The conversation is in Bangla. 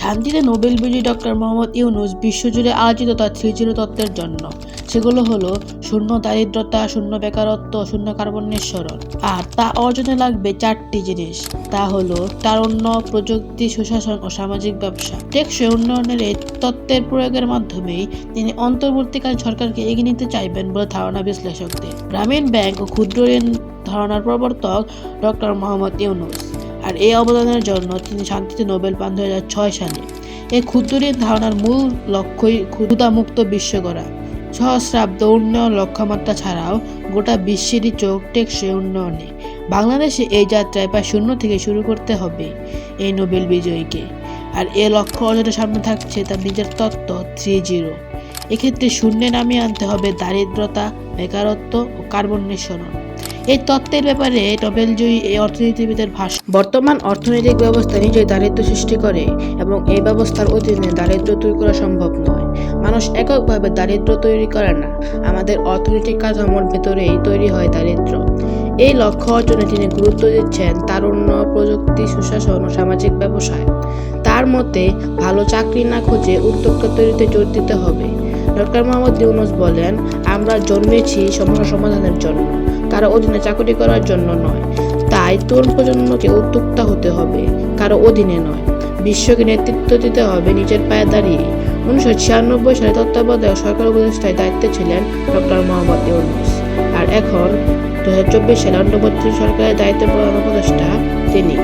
শান্তিতে নোবেল বিজয়ী ডক্টর মোহাম্মদ ইউনুস বিশ্বজুড়ে আলোচিত তার থ্রি জিরো তত্ত্বের জন্য। সেগুলো হলো শূন্য দারিদ্রতা, শূন্য বেকারত্ব, শূন্য কার্বন নিঃসরণ। আর তা অর্জনে লাগবে চারটি জিনিস। তা হলো তারুণ্য, প্রযুক্তি, সুশাসন ও সামাজিক ব্যবসা। টেকসই উন্নয়নের এই তত্ত্বের প্রয়োগের মাধ্যমেই তিনি অন্তর্বর্তীকালীন সরকারকে এগিয়ে নিতে চাইবেন বলে ধারণা বিশ্লেষকদের। গ্রামীণ ব্যাংক ও ক্ষুদ্র ঋণ ধারণার প্রবর্তক ডক্টর মোহাম্মদ ইউনুস। আর এই অবদানের জন্য তিনি শান্তিতে নোবেল পান দু হাজার ছয় সালে। এই ক্ষুদ্র ঋণ ধারণার মূল লক্ষ্যই ক্ষুধামুক্ত বিশ্ব গড়া সহস্রাব্দ উন্নয়ন লক্ষ্যমাত্রা ছাড়াও গোটা বিশ্বেরই চোখ টেকসই উন্নয়নে। বাংলাদেশে এই যাত্রায় প্রায় শূন্য থেকে শুরু করতে হবে এই নোবেল বিজয়ীকে। আর এ লক্ষ্য অর্জনের সামনে থাকছে তার নিজের তত্ত্ব থ্রি জিরো। এক্ষেত্রে শূন্যে নামিয়ে আনতে হবে দারিদ্রতা, বেকারত্ব ও কার্বন নিঃসরণ। এই তত্ত্বের ব্যাপারে নোবেলজয়ী এই অর্থনীতিবিদের ভাষ্য। বর্তমান অর্থনৈতিক ব্যবস্থা নিজেই দারিদ্র সৃষ্টি করে এবং এই ব্যবস্থার অধীনে দারিদ্র দূর করা সম্ভব নয়। মানুষ এককভাবে দারিদ্র তৈরি করে না। আমাদের অর্থনৈতিক কাঠামোর ভেতরেই তৈরি হয় দারিদ্র এই লক্ষ্য অর্জনে তিনি গুরুত্ব দিচ্ছেন তারুণ্য প্রযুক্তি, সুশাসন ও সামাজিক ব্যবসায়। তার মতে, ভালো চাকরি না খুঁজে উদ্যোক্তা তৈরিতে জোর দিতে হবে। ডক্টর মোহাম্মদ ইউনুস বলেন, আমরা জন্মেছি সমস্যা সমাধানের জন্য। কারও অধীনে চাকরি করার জন্য নয়। তাই তরুণ প্রজন্মকে উদ্যোক্তা হতে হবে, কারও অধীনে নয়। বিশ্বকে নেতৃত্ব দিতে হবে নিজের পায়ে দাঁড়িয়ে। উনিশশো ছিয়ানব্বই সালে তত্ত্বাবধায়ক সরকার উপদেষ্টায় দায়িত্বে ছিলেন ডক্টর মোহাম্মদ ইউনুস। আর এখন দু হাজার চব্বিশ সালে অন্তর্বর্তী সরকারের দায়িত্ব প্রধান উপদেষ্টা তিনি।